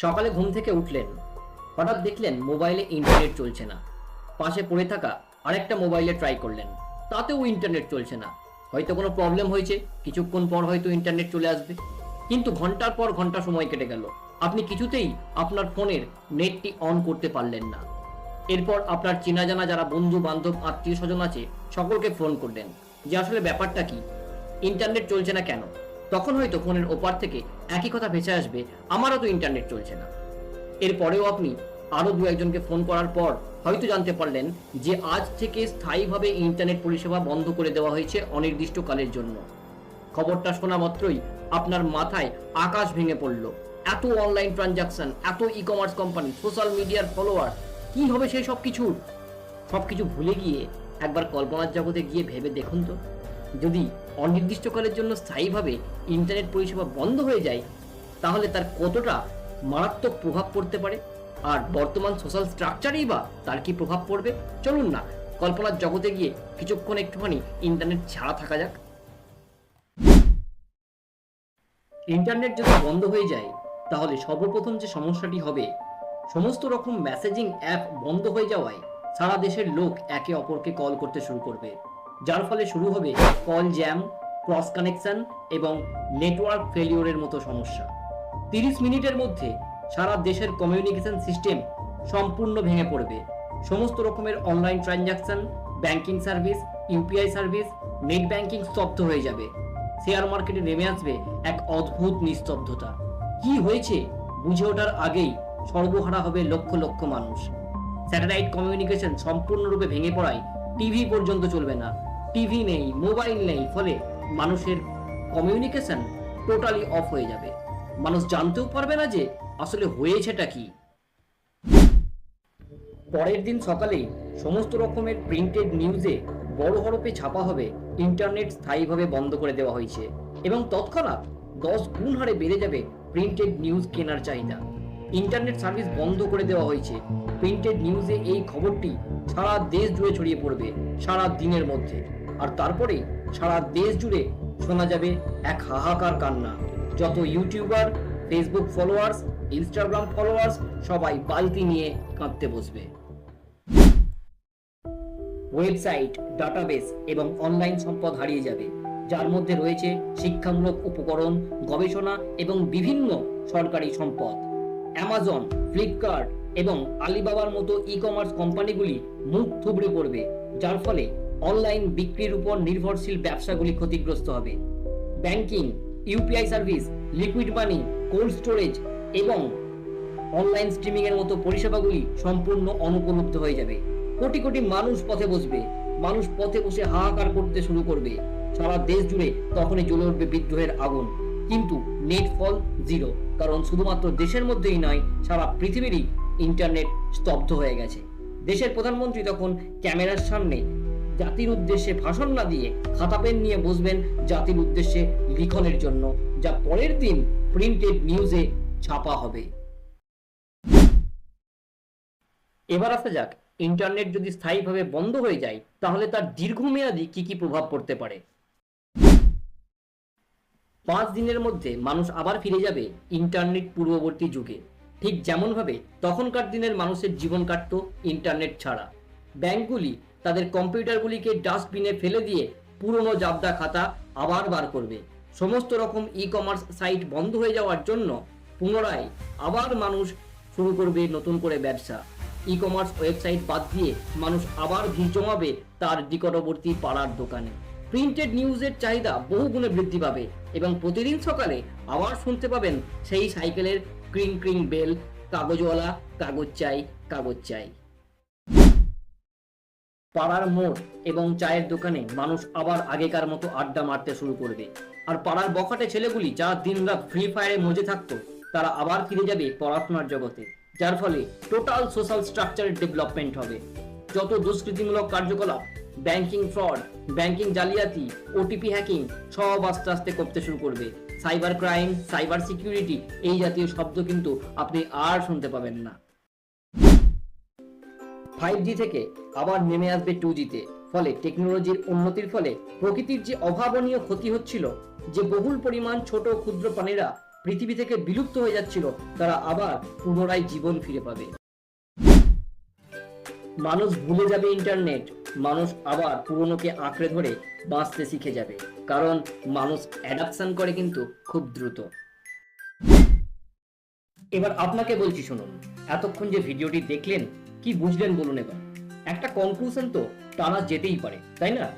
সকালে ঘুম থেকে উঠলেন। হঠাৎ দেখলেন মোবাইলে ইন্টারনেট চলছে না। পাশে পড়ে থাকা আরেকটা মোবাইলে ট্রাই করলেন। তাতেও ইন্টারনেট চলছে না। হয়তো কোনো প্রবলেম হয়েছে, কিছুক্ষণ পর হয়তো ইন্টারনেট চলে আসবে। কিন্তু ঘণ্টার পর ঘণ্টা সময় কেটে গেল। আপনি কিছুতেই আপনার ফোনের নেটটি অন করতে পারলেন না। এরপর আপনার চেনা জানা যারা বন্ধু বান্ধব আত্মীয় স্বজন আছে, সকলকে ফোন করলেন যে, আসলে ব্যাপারটা কি? ইন্টারনেট চলছে না কেন? তখন হয়তো ফোনের ওপার থেকে একই কথা ভেসে আসবে, আমারও তো ইন্টারনেট চলছে না। এরপরেও আপনি আরও দু একজনকে ফোন করার পর হয়তো জানতে পারলেন যে আজ থেকে স্থায়ীভাবে ইন্টারনেট পরিষেবা বন্ধ করে দেওয়া হয়েছে অনির্দিষ্টকালের জন্য। খবরটা শোনা মাত্রই আপনার মাথায় আকাশ ভেঙে পড়ল। এত অনলাইন ট্রানজাকশন এত ই কমার্স কোম্পানি সোশ্যাল মিডিয়ার ফলোয়ার কি হবে সেই সব কিছুর সব কিছু ভুলে গিয়ে একবার কল্পনার জগতে গিয়ে ভেবে দেখুন তো। যদি অনির্দিষ্টকালের জন্য স্থায়ীভাবে ইন্টারনেট পরিষেবা বন্ধ হয়ে যায়, তাহলে তার কতটা মারাত্মক প্রভাব পড়তে পারে? আর বর্তমান সোশ্যাল স্ট্রাকচারেই বা তার কি প্রভাব পড়বে? চলুন না, কল্পনার জগতে গিয়ে কিছুক্ষণ একটুখানি ইন্টারনেট ছাড়া থাকা যাক। ইন্টারনেট যদি বন্ধ হয়ে যায়, তাহলে সর্বপ্রথম যে সমস্যাটি হবে, সমস্ত রকম মেসেজিং অ্যাপ বন্ধ হয়ে যাওয়ায় সারা দেশের লোক একে অপরকে কল করতে শুরু করবে। যার ফলে শুরু হবে কল জ্যাম, ক্রস কানেকশন এবং নেটওয়ার্ক ফেলিওরের মতো সমস্যা। তিরিশ মিনিটের মধ্যে সারা দেশের কমিউনিকেশন সিস্টেম সম্পূর্ণ ভেঙে পড়বে। সমস্ত রকমের online transaction, banking service UPI service, net banking স্তব্ধ হয়ে যাবে। শেয়ার মার্কেটে নেমে আসবে এক অদ্ভুত নিস্তব্ধতা। কি হয়েছে বুঝে ওঠার আগেই সর্বহারা হবে লক্ষ লক্ষ মানুষ। স্যাটেলাইট কমিউনিকেশন সম্পূর্ণরূপে ভেঙে পড়ায় টিভি পর্যন্ত চলবে না। টিভি নেই, মোবাইল নেই, ফলে মানুষের কমিউনিকেশন টোটালি অফ হয়ে যাবে। মানুষ জানতেও পারবে না যে আসলে হয়েছেটা কি। পরের দিন সকালেই সমস্ত রকমের প্রিন্টেড নিউজে বড় হরপে ছাপা হবে ইন্টারনেট স্থায়ীভাবে বন্ধ করে দেওয়া হয়েছে এবং তৎক্ষণাৎ দশ গুণ হারে বেড়ে যাবে প্রিন্টেড নিউজ কেনার চাহিদা। ইন্টারনেট সার্ভিস বন্ধ করে দেওয়া হয়েছে প্রিন্টেড নিউজে এই খবরটি সারা দেশ জুড়ে ছড়িয়ে পড়বে, সারা দিনের মধ্যে। আর তারপরে সারা দেশ জুড়ে শোনা যাবে এক হাহাকার কান্না। যত YouTuber Facebook followers Instagram followers সবাই বালতি নিয়ে কাঁদতে বসবে। ওয়েবসাইট ডাটাবেস এবং অনলাইন সম্পদ হারিয়ে যাবে, যার মধ্যে রয়েছে শিক্ষামূলক উপকরণ, গবেষণা এবং বিভিন্ন সরকারি সম্পদ। অ্যামাজন ফ্লিপকার্ট এবং আলিবাবার মতো ই কমার্স কোম্পানিগুলি মুখ থুবড়ে পড়বে, যার ফলে অনলাইন বিক্রির উপর নির্ভরশীল ব্যবসাগুলি ক্ষতিগ্রস্ত হবে। Banking UPI service, liquid money, cold storage এবং অনলাইন স্ট্রিমিং এর মতো পরিষেবাগুলি সম্পূর্ণ অনুপলব্ধ হয়ে যাবে। কোটি কোটি মানুষ পথে বসবে। মানুষ পথে বসে হাহাকার করতে শুরু করবে। সারা দেশ জুড়ে তখনই জ্বলে উঠবে বিদ্রোহের আগুন। কিন্তু নেট ফল জিরো, কারণ শুধুমাত্র দেশের মধ্যেই নয়, সারা পৃথিবীরই ইন্টারনেট স্তব্ধ হয়ে গেছে। দেশের প্রধানমন্ত্রী তখন ক্যামেরার সামনে জাতির উদ্দেশ্যে ভাষণ না দিয়ে খাতা পেন নিয়ে বসবেন জাতির উদ্দেশ্যে লিখনের জন্য, যা পরের দিন প্রিন্টেড নিউজে ছাপা হবে। এবার আসা যাক ইন্টারনেট যদি স্থায়ীভাবে বন্ধ হয়ে যায়, তাহলে তার দীর্ঘমেয়াদী কি কি প্রভাব পড়তে পারে? পাঁচ দিনের মধ্যে মানুষ আবার ফিরে যাবে ইন্টারনেট পূর্ববর্তী যুগে। ঠিক যেমনভাবে তখনকার দিনের মানুষের জীবন কাটতো ইন্টারনেট ছাড়া। ব্যাংকগুলি তাদের কম্পিউটারগুলিকে ডাস্টবিনে ফেলে দিয়ে পুরনো জাবদা খাতা আবার বার করবে। সমস্ত রকম ই কমার্স সাইট বন্ধ হয়ে যাওয়ার জন্য পুনরায় আবার মানুষ শুরু করবে নতুন করে ব্যবসা। ই কমার্স ওয়েবসাইট বাদ দিয়ে মানুষ আবার ভিড় জমাবে তার নিকটবর্তী পাড়ার দোকানে। প্রিন্টেড নিউজের চাহিদা বহু গুণে বৃদ্ধি পাবে এবং প্রতিদিন সকালে আবার শুনতে পাবেন সেই সাইকেলের ক্রিং ক্রিং বেল কাগজওয়ালা, কাগজ চাই কাগজ চাই। পাড়ার মোড় এবং চায়ের দোকানে মানুষ আবার আগেকার মতো আড্ডা মারতে শুরু করবে আর পাড়ার বখাটে ছেলেগুলি যারা দিনরাত ফ্রি ফায়ারে মজে থাকতো, তারা আবার ফিরে যাবে পড়াশোনার জগতে। যার ফলে টোটাল সোশ্যাল স্ট্রাকচারের ডেভেলপমেন্ট হবে। যত দুষ্কৃতিমূলক কার্যকলাপ ব্যাংকিং ফ্রড ব্যাংকিং জালিয়াতি ওটিপি হ্যাকিং সব আস্তে আস্তে করতে শুরু করবে। সাইবার ক্রাইম সাইবার সিকিউরিটি এই জাতীয় শব্দ কিন্তু আপনি আর শুনতে পাবেন না। ফাইভ জি থেকে আবার নেমে আসবে টু জিতে ফলে টেকনোলজির উন্নতির ফলে প্রকৃতির যে অভাবনীয় ক্ষতি হচ্ছিল, যে বহুল পরিমাণ ছোট ক্ষুদ্র প্রাণীরা পৃথিবী থেকে বিলুপ্ত হয়ে যাচ্ছিল, তারা আবার পুনরায় জীবন ফিরে পাবে। মানুষ ভুলে যাবে ইন্টারনেট মানুষ আবার পুরনোকে আঁকড়ে ধরে বাঁচতে শিখে যাবে, কারণ মানুষ অ্যাডাপশন করে কিন্তু খুব দ্রুত। এবার আপনাকে বলছি শুনুন, এতক্ষণ যে ভিডিওটি দেখলেন কি বুঝলেন বলুন এবার? একটা কনক্লুশন তো টানা যেতেই পারে, তাই না?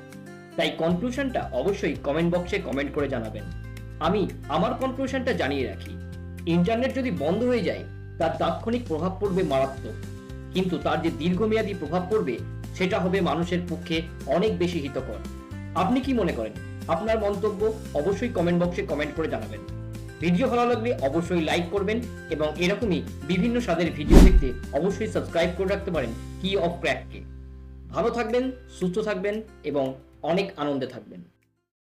তাই কনক্লুশনটা অবশ্যই কমেন্ট বক্সে কমেন্ট করে জানাবেন। আমি আমার কনক্লুশনটা জানিয়ে রাখি। ইন্টারনেট যদি বন্ধ হয়ে যায়, তার তাৎক্ষণিক প্রভাব পড়বে মারাত্মক। কিন্তু তার যে দীর্ঘমেয়াদী প্রভাব পড়বে, সেটা হবে মানুষের পক্ষে অনেক বেশি হিতকর। আপনি কি মনে করেন? আপনার মন্তব্য অবশ্যই কমেন্ট বক্সে কমেন্ট করে জানাবেন। ভিডিও ভালো লাগলে অবশ্যই লাইক করবেন এবং এরকমই বিভিন্ন স্বাদের ভিডিও দেখতে অবশ্যই সাবস্ক্রাইব করে রাখতে পারেন কি অফ ক্র্যাককে ভালো থাকবেন, সুস্থ থাকবেন এবং অনেক আনন্দে থাকবেন।